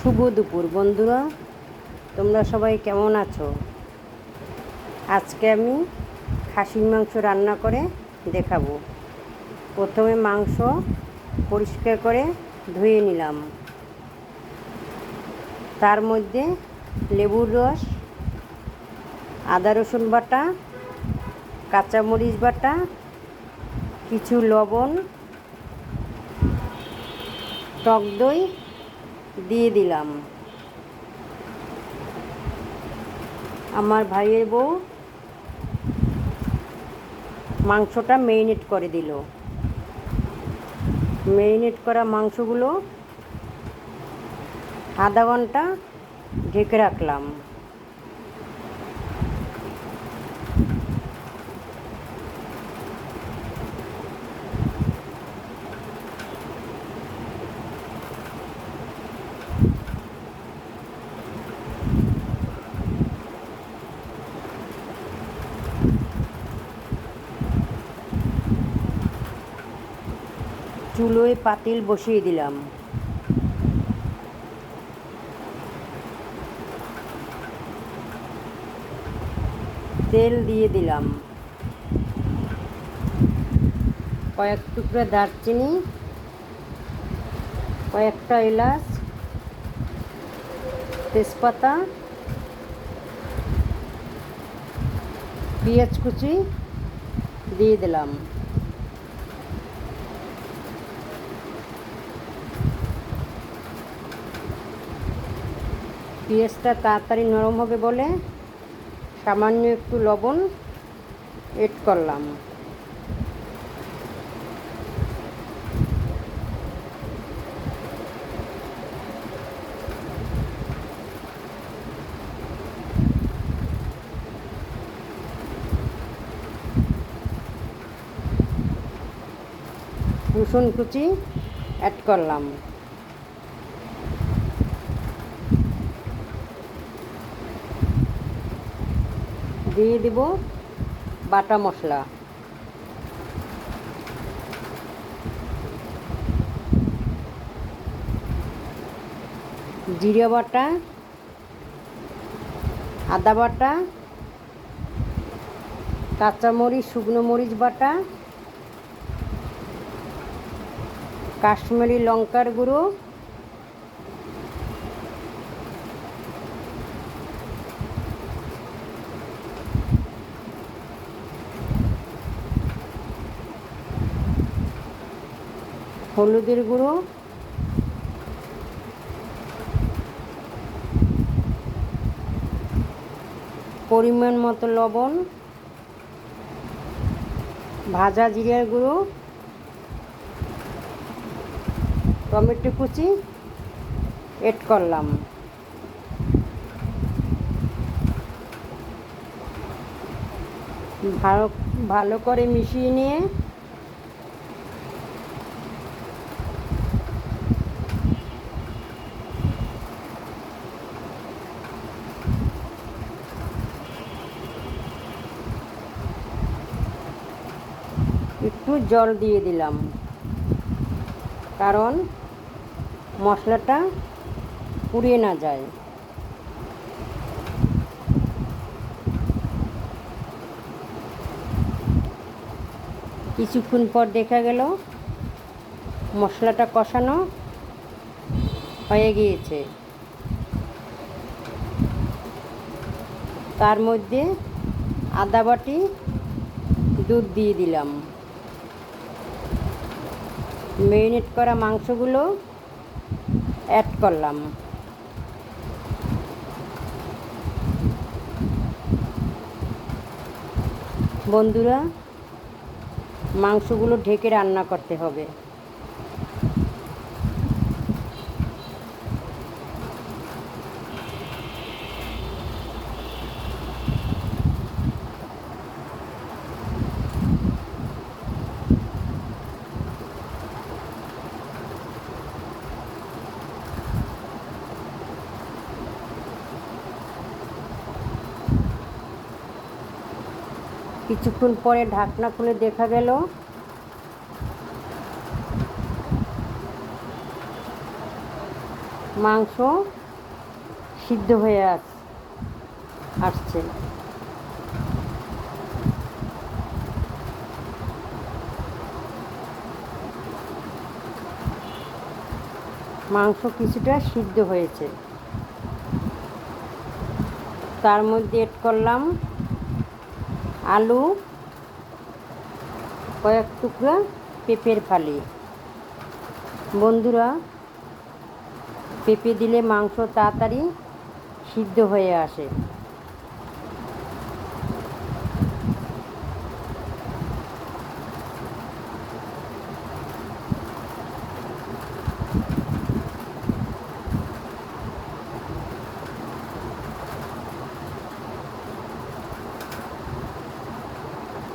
শুভ দুপুর, বন্ধুরা। তোমরা সবাই কেমন আছো? আজকে আমি খাসির মাংস রান্না করে দেখাবো। প্রথমে মাংস পরিষ্কার করে ধুয়ে নিলাম। তার মধ্যে লেবুর রস, আদা রসুন বাটা, কাঁচামরিচ বাটা, কিছু লবণ, টক দই দিয়ে দিলাম। আমার ভাইয়ের বউ মাংসটা মেরিনেট করে দিল। মেরিনেট করা মাংসগুলো আধা ঘণ্টা ঢেকে রাখলাম। চুলোয় পাতিল বসিয়ে দিলাম। তেল দিয়ে দিলাম। কয়েক টুকরা দারচিনি কয়েকটা এলাচ তেজপাতা পেঁয়াজ কুচি দিয়ে দিলাম। পেঁয়াজটা তাড়াতাড়ি নরম হবে বলে সামান্য একটু লবণ এড করলাম। রসুন কুচি অ্যাড করলাম। দিয়ে দিব বাটা মশলা। জিরে বাটা, আদা বাটা, কাঁচামরিচ, শুকনো মরিচ বাটা কাশ্মীরি লঙ্কার গুঁড়ো। হলুদের গুঁড়ো। পরিমাণ মতো লবণ। ভাজা জিরার গুঁড়ো। টমেটো কুচি এড করলাম। ভালো ভালো করে মিশিয়ে নিয়ে একটু জল দিয়ে দিলাম। কারণ মশলাটা পুড়িয়ে না যায়। কিছুক্ষণ পর দেখা গেল মশলাটা কষানো হয়ে গিয়েছে। তার মধ্যে আদা বাটি, দুধ দিয়ে দিলাম। মেরিনেট করা মাংসগুলো অ্যাড করলাম। বন্ধুরা মাংসগুলো ঢেকে রান্না করতে হবে। কিছুক্ষণ পরে ঢাকনা খুলে দেখা গেল। মাংস সিদ্ধ হয়ে আস, আসছে। মাংস কিছুটা সিদ্ধ হয়েছে। তার মধ্যে এড করলাম আলু কয়েক টুকরা পেঁপের ফালি। বন্ধুরা পেঁপে দিলে মাংস তাড়াতাড়ি সিদ্ধ হয়ে আসে।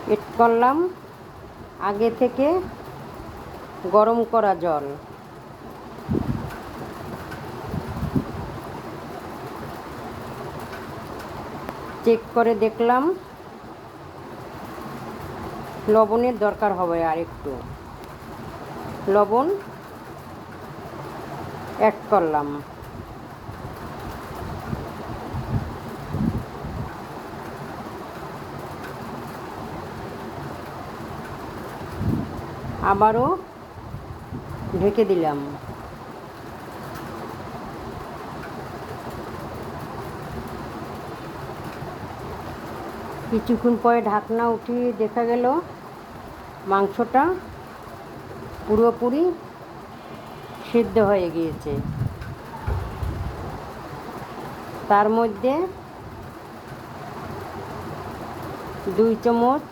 এড করলাম। আগে থেকে গরম করা জল। চেক করে দেখলাম লবণের দরকার হবে আর একটু। লবণ অ্যাড করলাম। আবারও ঢেকে দিলাম। কিছুক্ষণ পরে ঢাকনা উঠিয়ে দেখা গেল মাংসটা পুরোপুরি সিদ্ধ হয়ে গিয়েছে। তার মধ্যে দুই চামচ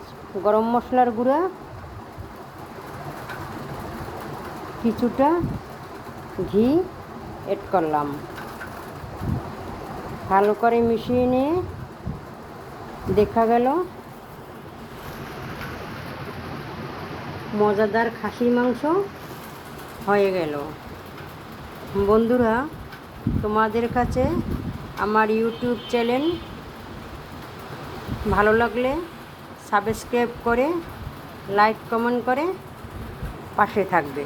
গরম মশলার গুঁড়া কিছুটা ঘি এড করলাম। ভালো করে মিশিয়ে নিয়ে দেখা গেল মজাদার খাসির মাংস হয়ে গেল। বন্ধুরা, তোমাদের কাছে আমার ইউটিউব চ্যানেল ভালো লাগলে সাবস্ক্রাইব করে লাইক কমেন্ট করে পাশে থাকবে।